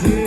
Yeah.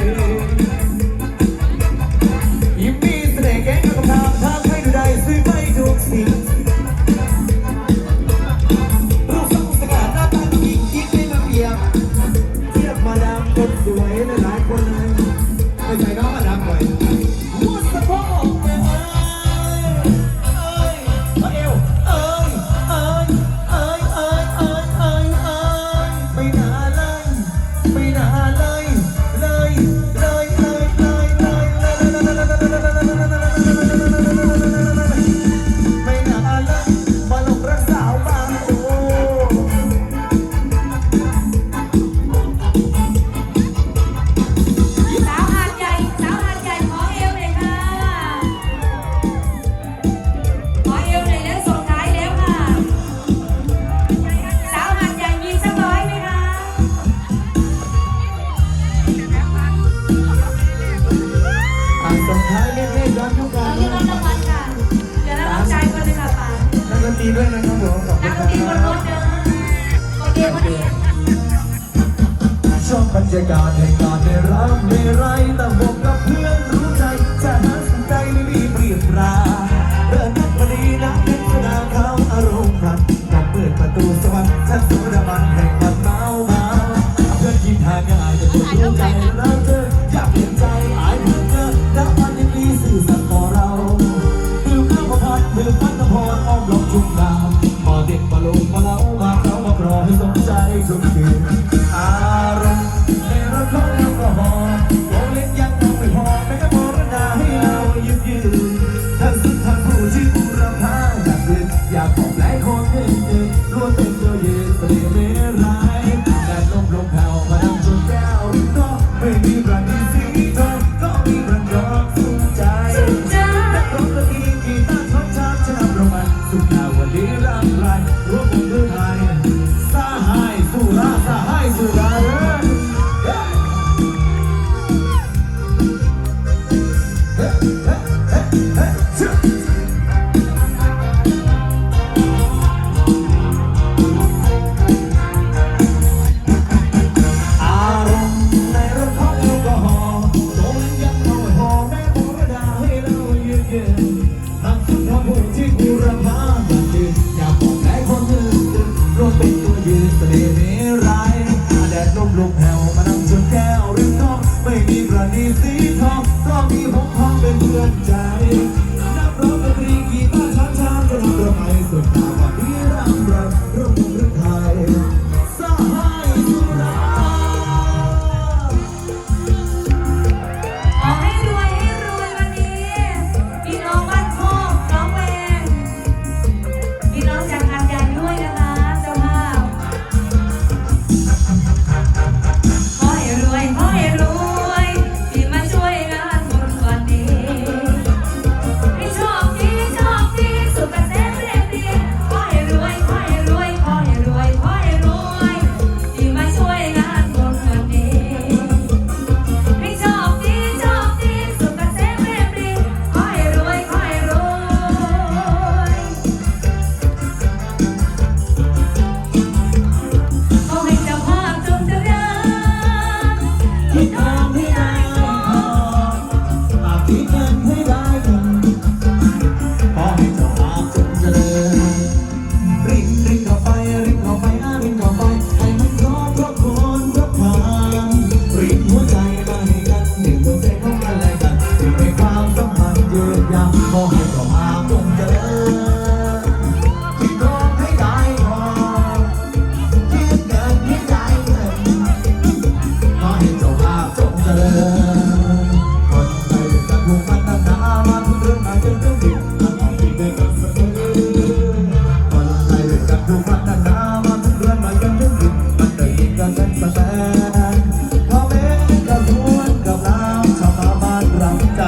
ใช้เรียบๆย้อนยุคกัตอนนนี้รับรางวัลกันเดี๋ยวรับรางวัลใจคนเลยค่ะป๋านักดตีด้วยนะครับผมขอบคุนักณดนตีบนรถเดินโอเควัเนี้ชอบบรรยากาศแห่งการได้รักได้ไรแต่ผมกับเพื่อน มาเด็กมาลงมาเล่ามาเขามาปล่อยให้สนใจทุกคืนอาร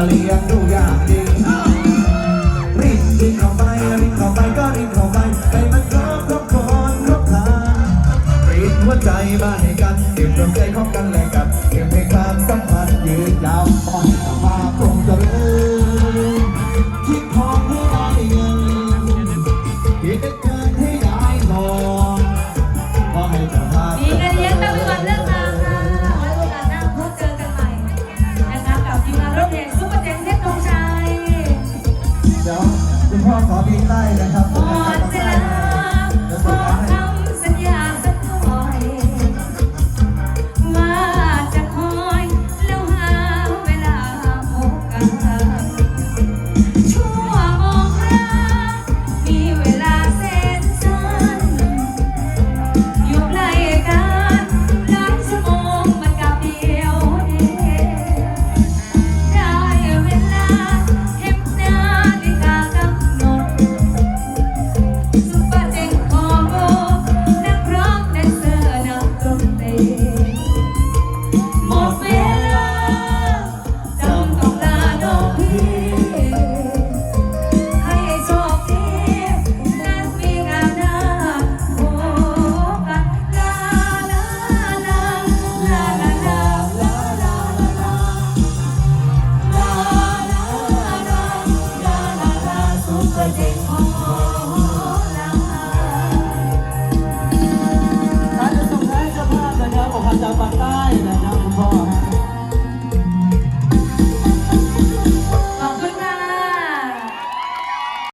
เลี้ยงดูอย่างดีรีบรีบเข้าไปรีบเข้าไปก็รีบเข้าไปไปมันครบครบคนครบทางรีบหัวใจมาให้กันเก็บรวมใจของกันและกัน